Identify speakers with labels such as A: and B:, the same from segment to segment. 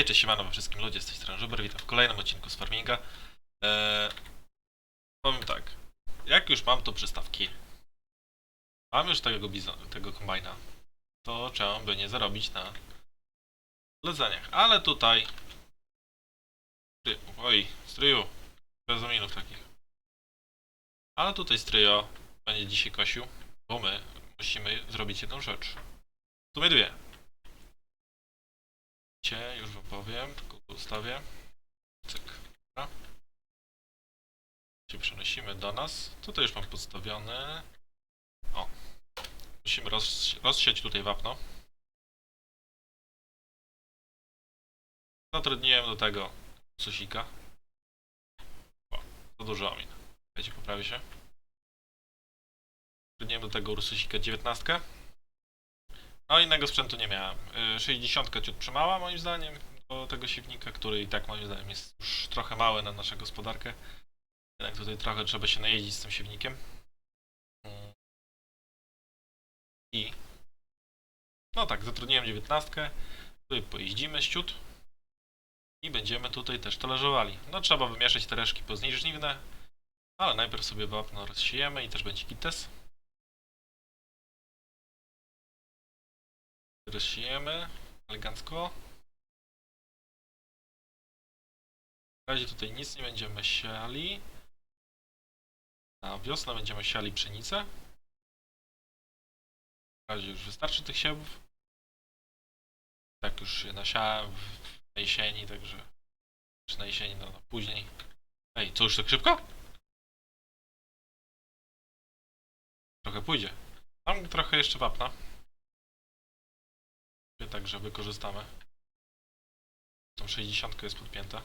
A: Hej, cześć, siemano wszystkim ludzie, z tej strony Żuber, witam w kolejnym odcinku z Farminga. Eee, powiem tak, jak już mam to przystawki, mam już tego, bizo- tego kombajna, to czemu by nie zarobić na ledzeniach, ale tutaj... Oj, stryju, bez ominów takich. Ale tutaj stryjo będzie dzisiaj kosił, bo my musimy zrobić jedną rzecz. W sumie dwie. Cię już wam powiem, tylko ustawię. Cyk. Się przenosimy do nas. Tutaj już mam podstawione. O. Musimy roz, rozsiać tutaj wapno. Zatrudniłem do tego susika. O, za dużo omin. Wiecie, poprawię się. Zatrudniłem do tego Ursusika 19. No innego sprzętu nie miałem. Y, 60 ciut przemała moim zdaniem do tego siewnika, który i tak moim zdaniem jest już trochę mały na naszą gospodarkę. Jednak tutaj trochę trzeba się najeździć z tym siewnikiem. Mm. I no tak, zatrudniłem 19. Tutaj pojeździmy ściut. I będziemy tutaj też talerzowali. No trzeba wymieszać te reszki pozdniżniwne. Ale najpierw sobie wapno rozsiejemy i też będzie kites. Rozsiejemy elegancko. W razie tutaj nic nie będziemy siali. Na wiosnę będziemy siali pszenicę. W razie już wystarczy tych siewów. Tak już się nasiałem na jesieni, także czy na jesieni, no, no później. Ej, co już tak szybko? Trochę pójdzie. Mam trochę jeszcze wapna. Także wykorzystamy. Tą 60 jest podpięta.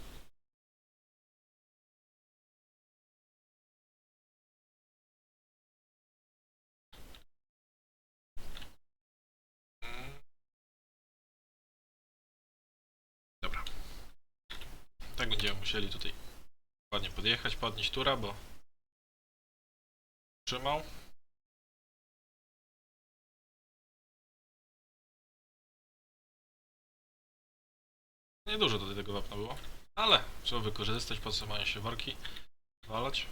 A: Dobra. Tak będziemy musieli tutaj ładnie podjechać, podnieść tura, bo trzymał. Niedużo tutaj tego wapna było, ale trzeba wykorzystać, po co mają się worki walać.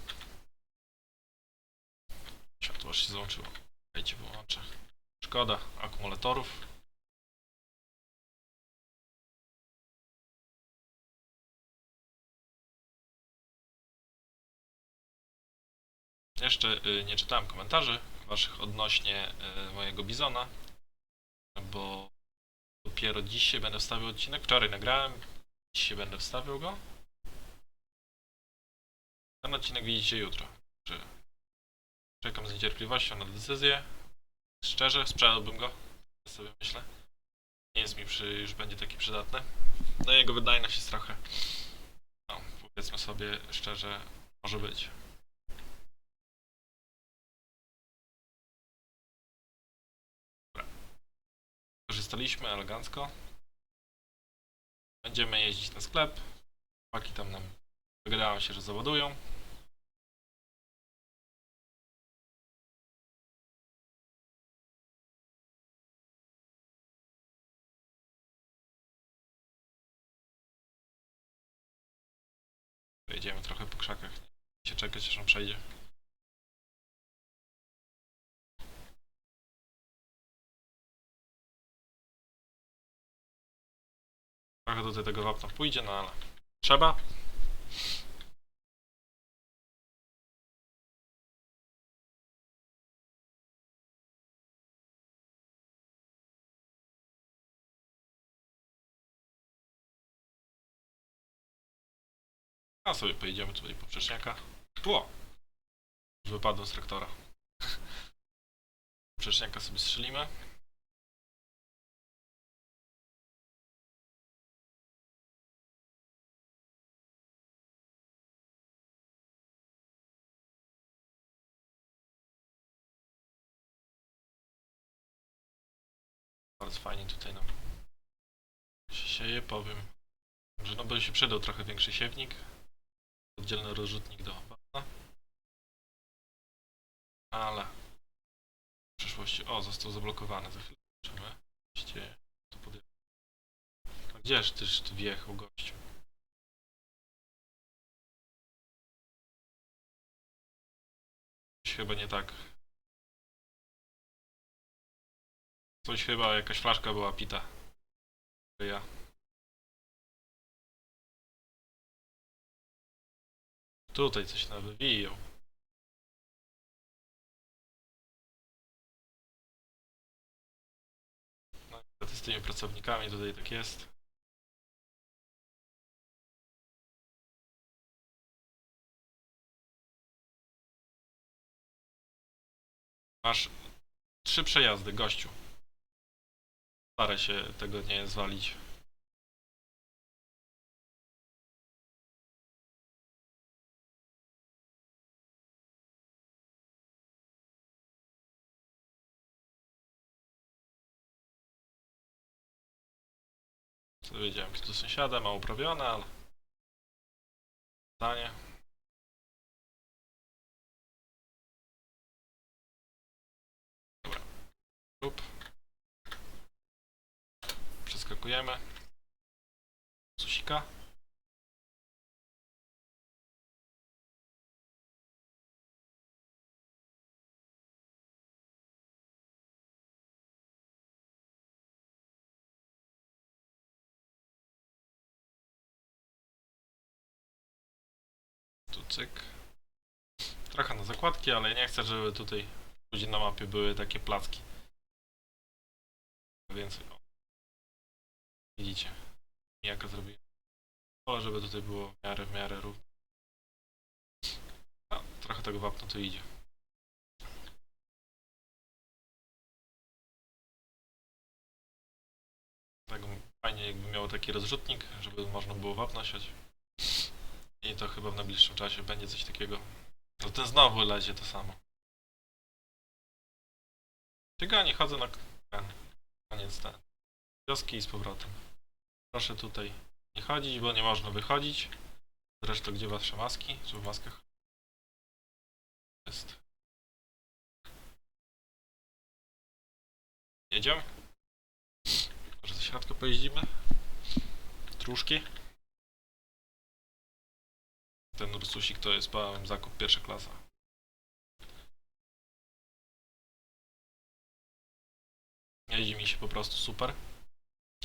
A: Światło aż się załączyło. Dajcie wyłączę. Szkoda akumulatorów. Jeszcze y, nie czytałem komentarzy waszych odnośnie y, mojego bizona, bo dopiero dzisiaj będę wstawiał odcinek. Wczoraj nagrałem, dzisiaj będę wstawiał go. Ten odcinek widzicie jutro. Czekam z niecierpliwością na decyzję. Szczerze, sprzedałbym go. Tak sobie myślę. Nie jest mi przy, już będzie taki przydatny. No jego wydajność jest trochę, no powiedzmy sobie szczerze, może być. Korzystaliśmy elegancko. Będziemy jeździć na sklep. Paki tam nam wygrają się, że zawodują. Jedziemy trochę po krzakach. Nie się czekać, aż on przejdzie. Trochę tutaj tego wapna pójdzie, no ale trzeba. A sobie pojedziemy tutaj po przeczniaka. Ło! Wypadłem z traktora. Przeczniaka sobie strzelimy. Bardzo fajnie tutaj nam się sieje, powiem, że no by się przydał trochę większy siewnik. Oddzielny rozrzutnik do wapna. Ale w przyszłości, o, został zablokowany, za chwilę zobaczymy. Oczywiście Gdzież tyż ty wjechał, gościu? Chyba nie tak. Coś chyba, jakaś flaszka była pita. Ja. Tutaj coś nawywijał. No, niestety z tymi pracownikami tutaj tak jest. Masz trzy przejazdy, gościu. Staraj się tego nie zwalić. Wiedziałem, kto sąsiada ma uprawione, ale... Zdanie. Dobra. Lub. Przeskakujemy. Susika. Tu cyk. Trochę na zakładki, ale nie chcę, żeby tutaj później na mapie były takie placki. Więcej. O. Widzicie. Jaka zrobiłem. Wolę, żeby tutaj było w miarę, w miarę równo. A, trochę tego wapna tu idzie. Tak fajnie jakby miało taki rozrzutnik, żeby można było wapna siać. I to chyba w najbliższym czasie będzie coś takiego. No ten znowu lezie to samo. Tygani chodzę na koniec ten. Wioski i z powrotem. Proszę tutaj nie chodzić, bo nie można wychodzić. Zresztą gdzie wasze maski? Czy w maskach? Jest. Jedziemy? Może do środka pojeździmy? Truszki? Ten Ursusik to jest pełen zakup pierwsza klasa. Jeździ mi się po prostu super.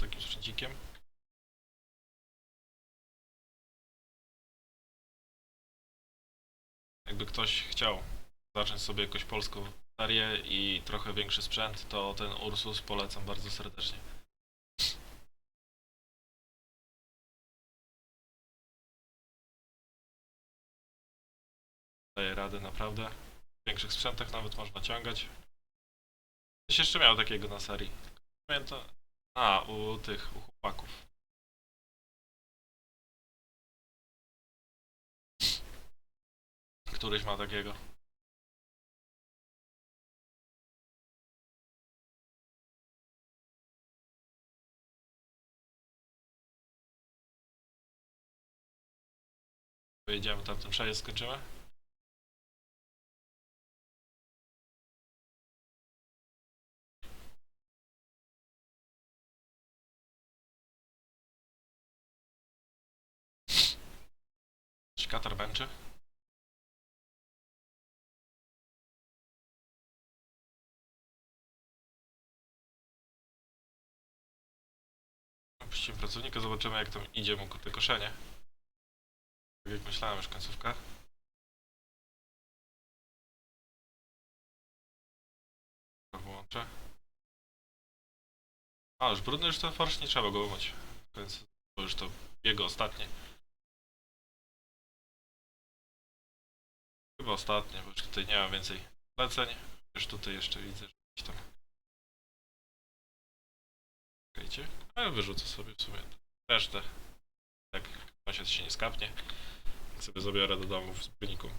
A: Takim sprzęcikiem. Jakby ktoś chciał zacząć sobie jakąś polską serię i trochę większy sprzęt, to ten Ursus polecam bardzo serdecznie. daje radę naprawdę. W większych sprzętach nawet można ciągać. Coś jeszcze miał takiego na serii. Pamiętam. A, u tych, u chłopaków. Któryś ma takiego. Pojedziemy tam ten przejazd skończymy. Katar męczy? Opuścimy pracownika, zobaczymy jak tam idzie mu te koszenie. Tak jak myślałem już końcówka. Włączę. A, już brudny już ten farsz, nie trzeba go umyć. W końcu, bo już to jego ostatnie. Chyba ostatnie, bo już tutaj nie ma więcej leceń. Już tutaj jeszcze widzę, że gdzieś tam. Czekajcie. Ale wyrzucę sobie w sumie resztę. Tak, sąsiad się nie skapnie. Sobie zabiorę do domu w zbiorniku.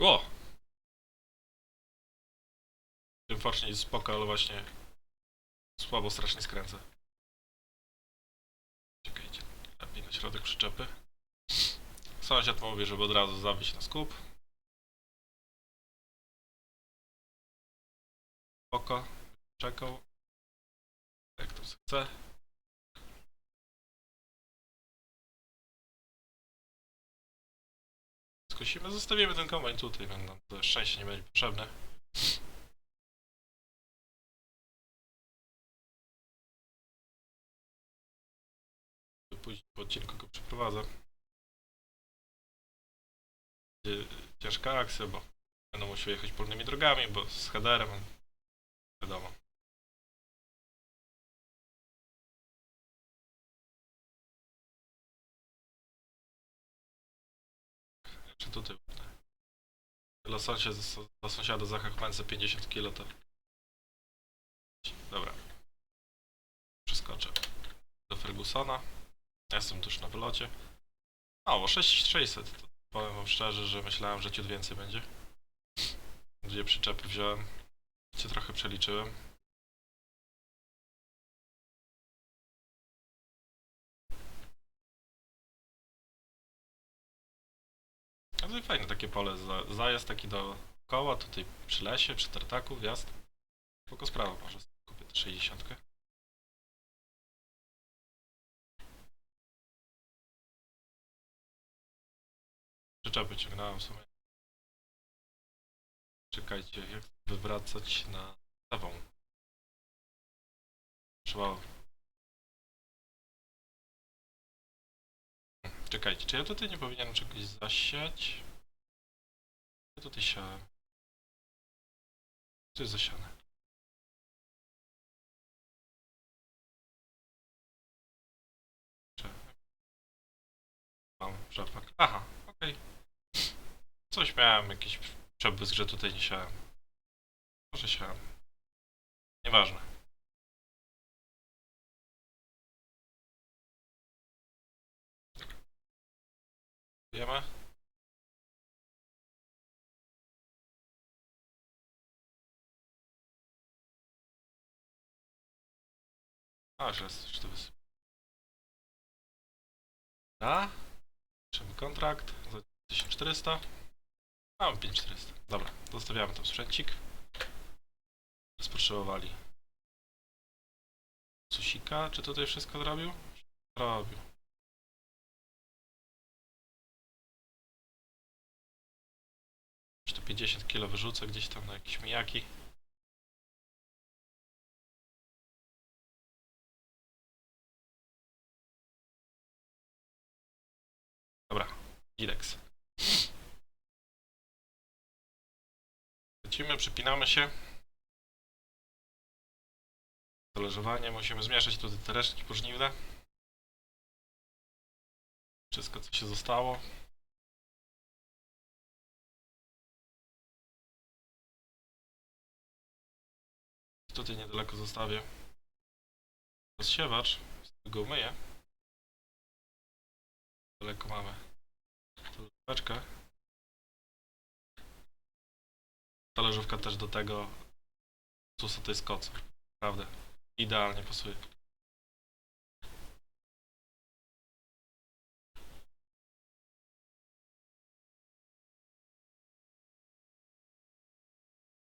A: O! Tym forcznie jest spoko, ale właśnie słabo strasznie skręcę. Czekajcie, lepiej na środek przyczepy. Sąsiad mówi, żeby od razu zabić na skup. oko, czekał, jak to chce. Skosimy, zostawimy ten kombajn tutaj, będą to szczęście nie będzie potrzebne. Później po odcinku go przeprowadzę. Będzie ciężka akcja, bo będą musiał jechać polnymi drogami, bo z headerem wiadomo. Czy tutaj? Dla, sąsiad, dla sąsiada za Hachmence 50 kg to... Dobra. Przeskoczę do Fergusona. Ja Jestem tuż na wylocie. O, 6600. To powiem wam szczerze, że myślałem, że ciut więcej będzie. Dwie przyczepy wziąłem. Cię trochę przeliczyłem. A to fajne takie pole. Za, zajazd taki do koła, tutaj przy lesie, przy tartaku, wjazd. Spoko sprawa, może kupię tę 60. Przyczepy ciągnąłem w sumie. Czekajcie, jak wywracać na lewą? Trzeba... Czekajcie, czy ja tutaj nie powinienem czegoś zasiać? Ja tutaj siałem. Co jest zasiane? Mam rzepak. Aha, okej. Coś miałem, jakiś przebłysk, że tutaj nie siałem. Może siałem. Nieważne. Wiemy? A, że jest, że to jest. A? Trzeba kontrakt za 1400. Mam 5400. Dobra, zostawiamy tam sprzęcik. Rozpotrzebowali. Susika, czy tutaj wszystko zrobił? Robił. Czy to 50 kg wyrzucę gdzieś tam na jakieś mijaki. Dobra, Gidex. Lecimy, przypinamy się. Talerzowanie, musimy zmieszać tutaj te resztki pożniwne. Wszystko co się zostało. Tutaj niedaleko zostawię rozsiewacz, tego myję. Daleko mamy talerzóweczkę. Talerzówka też do tego susa to jest koc. Naprawdę. Idealnie pasuje.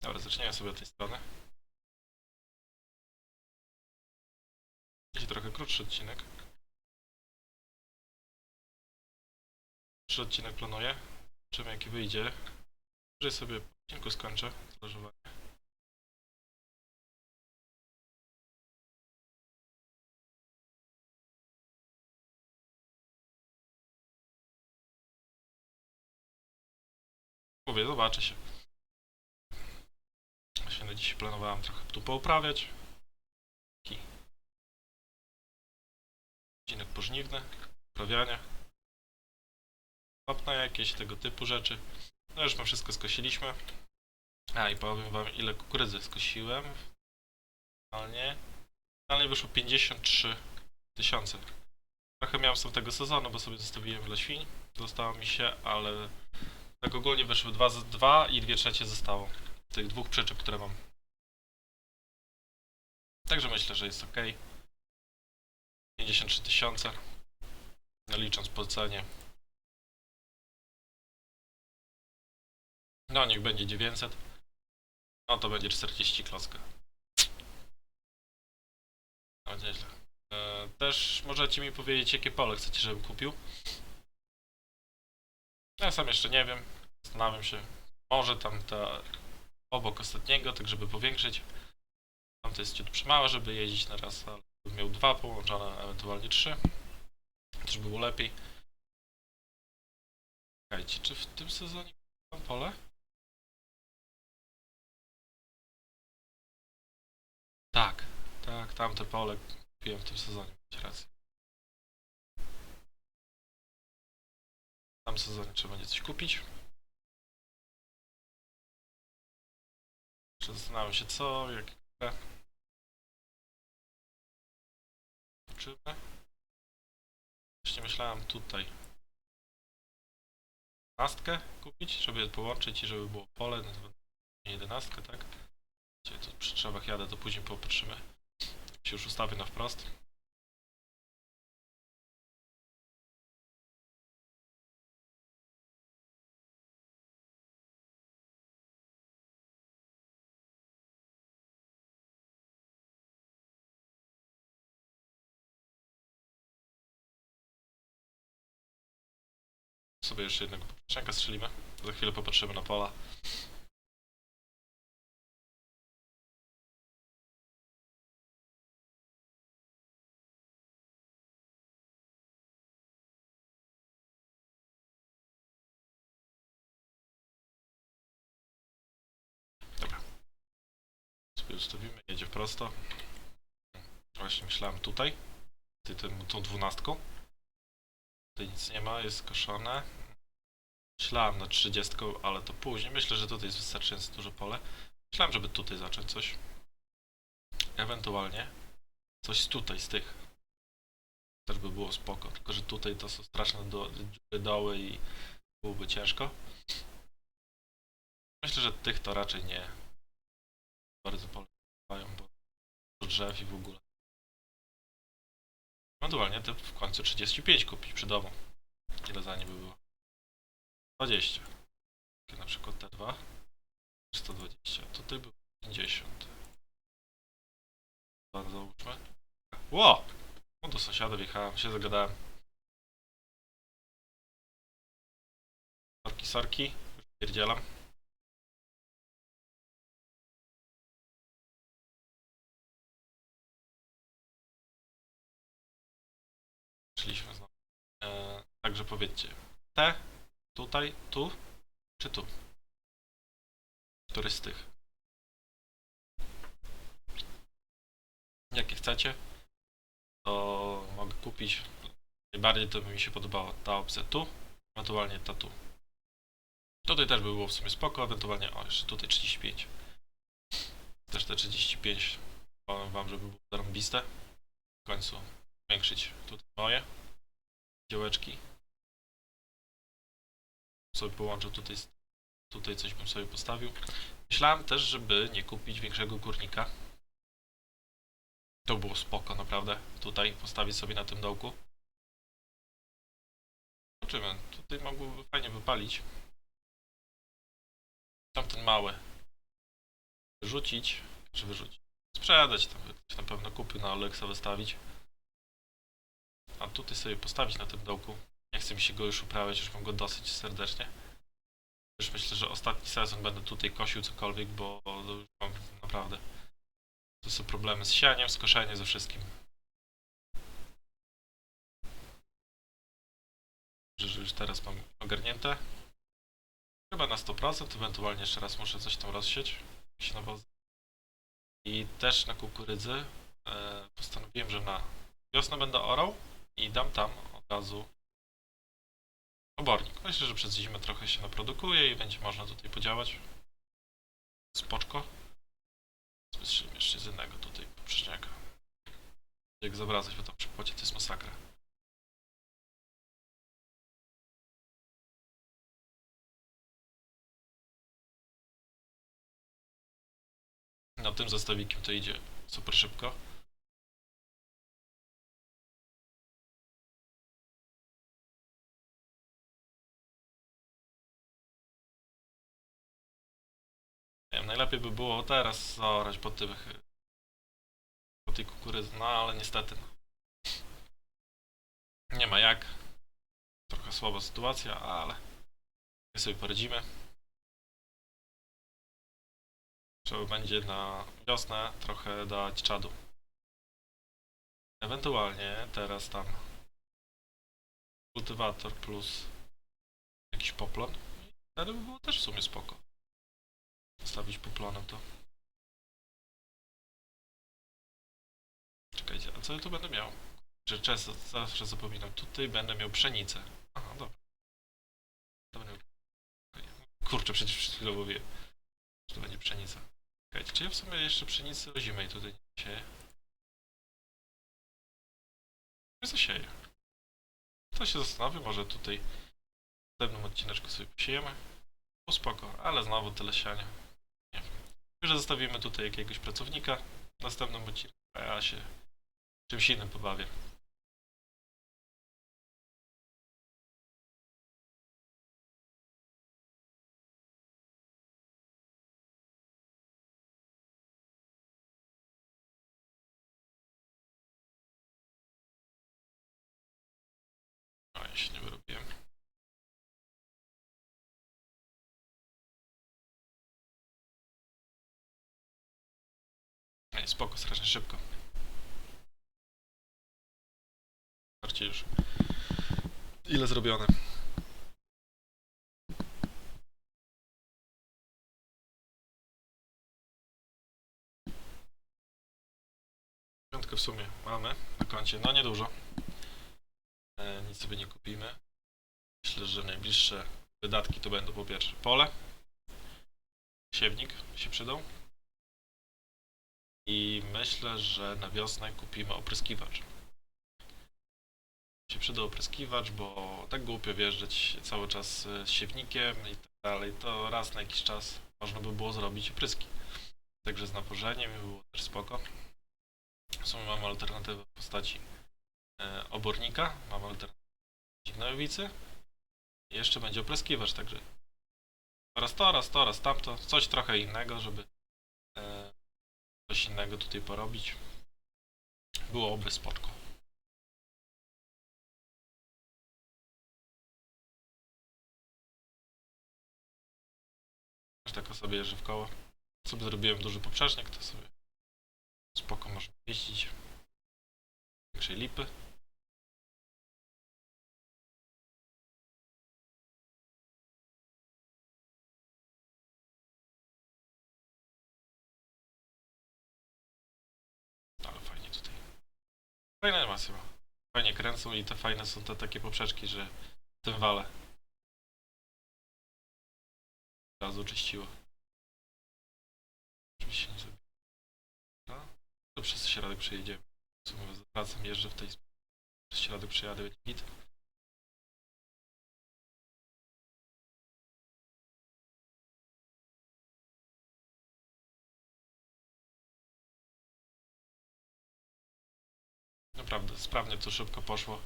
A: Dobra, zaczniemy sobie od tej strony. Będzie trochę krótszy odcinek. Krótszy odcinek planuję. Zobaczymy jaki wyjdzie. Może sobie odcinku skończę talerzowanie. Mówię, zobaczę się. Właśnie na dzisiaj planowałem trochę tu pouprawiać. Taki odcinek pożniwny, uprawiania. Wapna jakieś, tego typu rzeczy. No już my wszystko skosiliśmy. A i powiem wam ile kukurydzy skosiłem. Finalnie. Finalnie wyszło 53 tysiące. Trochę miałem z tego sezonu, bo sobie zostawiłem dla świń. Zostało mi się, ale tak ogólnie wyszły 2 z 2 i 2 trzecie zostało. Tych dwóch przyczep, które mam. Także myślę, że jest ok. 53 tysiące. No licząc po cenie. No niech będzie 900. No to będzie 40 kloska. No nieźle. E, też możecie mi powiedzieć jakie pole chcecie, żebym kupił. Ja sam jeszcze nie wiem. Zastanawiam się. Może tam ta obok ostatniego, tak żeby powiększyć. Tam to jest ciut przymałe, żeby jeździć na raz, ale bym miał dwa połączone, ewentualnie trzy. Też by było lepiej. Czekajcie, czy w tym sezonie mam pole? Tak, tak, tamte pole kupiłem w tym sezonie, macie rację. W tym sezonie trzeba będzie coś kupić. Jeszcze Zastanawiam się co, jak... Zobaczymy. Właśnie myślałem tutaj. Jedenastkę kupić, żeby połączyć i żeby było pole, jedenastkę, tak? Gdzie tu przy drzewach jadę, to później popatrzymy. Się już ustawię na wprost. Sobie jeszcze jednego poprzecznika strzelimy. Za chwilę popatrzymy na pola. Prosto. Właśnie myślałem tutaj. Ty tym, tą dwunastką. Tutaj nic nie ma, jest koszone. Myślałem nad 30, ale to później. Myślę, że tutaj jest wystarczająco duże pole. Myślałem, żeby tutaj zacząć coś. Ewentualnie coś tutaj z tych. Też by było spoko. Tylko, że tutaj to są straszne do, doły i byłoby ciężko. Myślę, że tych to raczej nie bardzo polegają, bo drzew i w ogóle. Ewentualnie te w końcu 35 kupić przy domu. Ile za nie by było? 20. Takie na przykład te dwa. 120. Tutaj był 50. Dwa załóżmy. Ło! No do sąsiada wjechałem, się zagadałem. Sorki, sorki. Już pierdzielam. Znowu. E, także powiedzcie. Te, tutaj, tu, czy tu? Który z tych? Jakie chcecie, to mogę kupić. Najbardziej to by mi się podobała ta opcja tu, ewentualnie ta tu. Tutaj też by było w sumie spoko, ewentualnie, o jeszcze tutaj 35. Też te 35 powiem wam, żeby było zarąbiste. W końcu zwiększyć tutaj moje działeczki. Sobie połączył tutaj, tutaj coś bym sobie postawił. Myślałem też, żeby nie kupić większego kurnika. To było spoko, naprawdę. Tutaj postawić sobie na tym dołku. Zobaczymy. Tutaj mogłoby fajnie wypalić. Tamten mały. Wyrzucić. Czy wyrzucić? Sprzedać tam. Na pewno kupił na Alexa wystawić. Tutaj sobie postawić na tym dołku. Nie chcę mi się go już uprawiać, już mam go dosyć serdecznie. Już myślę, że ostatni sezon będę tutaj kosił cokolwiek, bo już mam naprawdę. To są problemy z sianiem, z koszeniem, ze wszystkim. Że już teraz mam ogarnięte. Chyba na 100%, ewentualnie jeszcze raz muszę coś tam rozsieć. Nawozy. I też na kukurydzy e, postanowiłem, że na wiosnę będę orał i dam tam od razu obornik. Myślę, że przez zimę trochę się naprodukuje i będzie można tutaj podziałać. Spoczko. Słyszałem jeszcze z jednego tutaj poprzedniego. Jak zawracać, bo tam przy płocie to jest masakra. No tym zestawikiem to idzie super szybko. Najlepiej by było teraz zaorać po tych po tej kukurydzy, no ale niestety no. nie ma jak. Trochę słaba sytuacja, ale My sobie poradzimy. Trzeba będzie na wiosnę trochę dać czadu. Ewentualnie teraz tam kultywator plus jakiś poplon. Wtedy by było też w sumie spoko. Zostawić poplonem to. Czekajcie, a co ja tu będę miał? Że często, zawsze zapominam. Tutaj będę miał pszenicę. Aha, dobra. Miał... Kurczę, przecież przed chwilą mówiłem, że to będzie pszenica. Czekajcie, czy ja w sumie jeszcze pszenicy o tutaj nie sieję? Nie zasieję. To się zastanowię, może tutaj w następnym odcineczku sobie posiejemy. O spoko, ale znowu tyle siania. Już zostawimy tutaj jakiegoś pracownika w następnym odcinku, a ja się czymś innym pobawię. Spoko, strasznie szybko. Zobaczcie już. Ile zrobione. Piątkę w sumie mamy na koncie. No niedużo. E, nic sobie nie kupimy. Myślę, że najbliższe wydatki to będą po pierwsze pole. Siewnik się przydał. I myślę, że na wiosnę kupimy opryskiwacz. Się przyda opryskiwacz, bo tak głupio wjeżdżać cały czas e, z siewnikiem i tak dalej. To raz na jakiś czas można by było zrobić opryski. Także z naporzeniem i było też spoko. W sumie mamy alternatywę w postaci e, obornika, mamy alternatywę gnojowicy i jeszcze będzie opryskiwacz, także raz to, raz to, raz tamto, coś trochę innego, żeby coś innego tutaj porobić. Byłoby spoczko. Też tak sobie jeżdżę w koło. Sobie zrobiłem duży poprzecznik, to sobie spoko można jeździć. Większej lipy. Fajna animacja ma. Fajnie kręcą i te fajne są te takie poprzeczki, że tym wale. Razu czyściło. Oczywiście nie zrobię. No, to przez środek. W sumie wracam, jeżdżę w tej... Przez środek przejadę, będzie. Naprawdę, sprawnie to szybko poszło.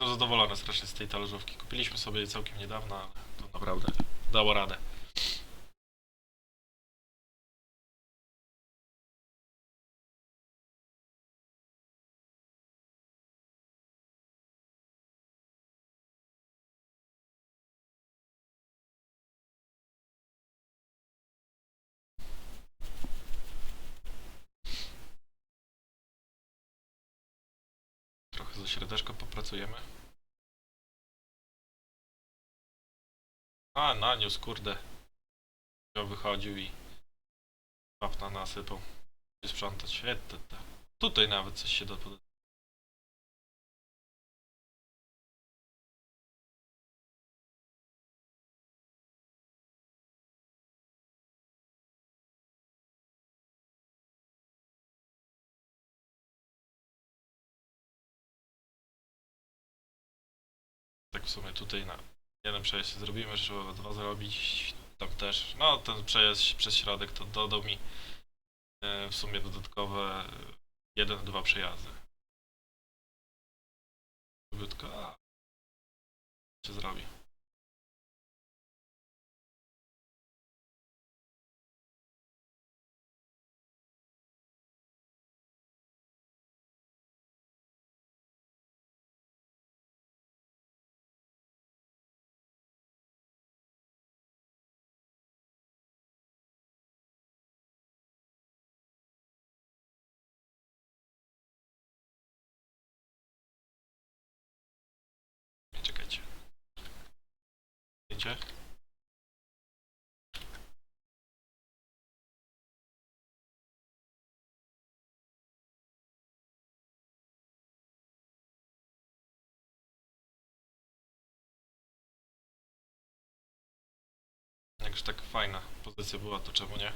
A: Jestem zadowolony strasznie z tej talerzówki. Kupiliśmy sobie całkiem niedawno, ale to naprawdę dało radę. Średeczką popracujemy. A, naniósł, kurde. Wychodził i wapna nasypał. Sprzątać. E. Tutaj nawet coś się. Tak w sumie tutaj na jeden przejazd zrobimy, że trzeba dwa zrobić. Tam też. No ten przejazd przez środek to dodał mi e, w sumie dodatkowe jeden, dwa przejazdy. Krótko, a się zrobi. Cię. Jakże tak fajna pozycja była, to czemu nie?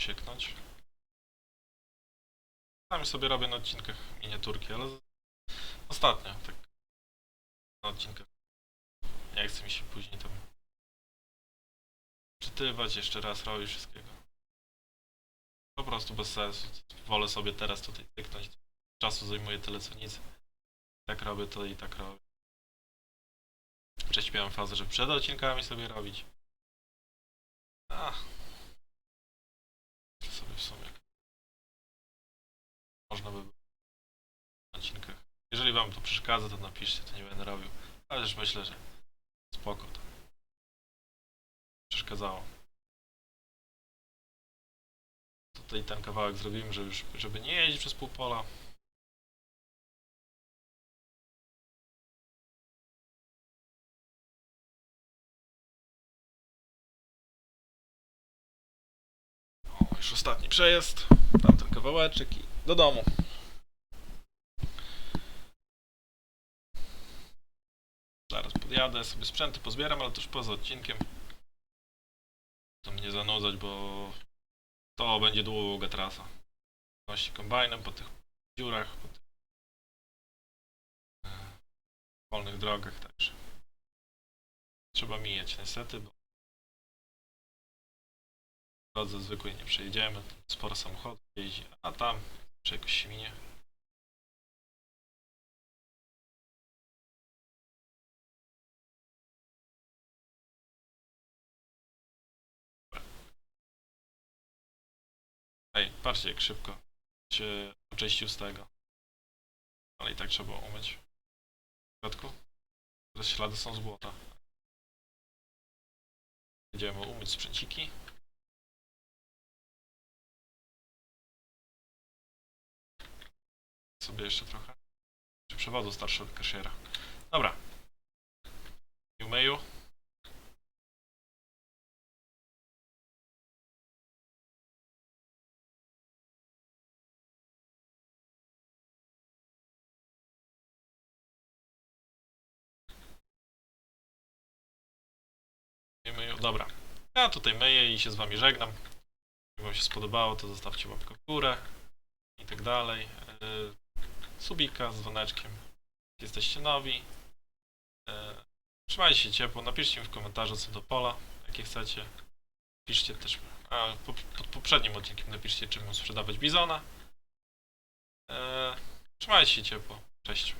A: Sieknąć. Sami sobie robię na odcinkach miniaturki, ale ostatnio tak odcinkach nie chce mi się później tam czytywać, jeszcze raz robić wszystkiego. Po prostu bez sensu. Wolę sobie teraz tutaj tyknąć. Czasu zajmuje tyle co nic. Tak robię to i tak robię. Wcześniej miałem fazę, że przed odcinkami sobie robić. A. To sobie w sumie. Można by było. Jeżeli wam to przeszkadza, to napiszcie, to nie będę robił. Ale też myślę, że spoko to. Przeszkadzało. Tutaj ten kawałek zrobimy, żeby, żeby nie jeździć przez pół pola. Już ostatni przejazd. Tamten kawałeczek i do domu. Zaraz podjadę, sobie sprzęty pozbieram, ale już poza odcinkiem. To mnie zanudzać, bo to będzie długa trasa. Właśnie kombajnem po tych dziurach, po tych e, wolnych drogach także. Trzeba mijać niestety, bo w drodze zwykłej nie przejedziemy. Sporo samochodów jeździ, a tam się minie. Patrzcie jak szybko się oczyścił z tego. Ale i tak trzeba umyć. W środku? Teraz ślady są z błota. Będziemy umyć sprzęciki. Sobie jeszcze trochę. Przewodu starszego kashiera. Dobra. Umyju. Dobra. Ja tutaj myję i się z wami żegnam. Jak wam się spodobało, to zostawcie łapkę w górę i tak dalej. Yy, subika z dzwoneczkiem. Jesteście nowi. Yy, trzymajcie się ciepło, napiszcie mi w komentarzu co do pola, jakie chcecie. Piszcie też, a po, pod poprzednim odcinkiem napiszcie czym mam sprzedawać bizona. Yy, trzymajcie się ciepło, cześć.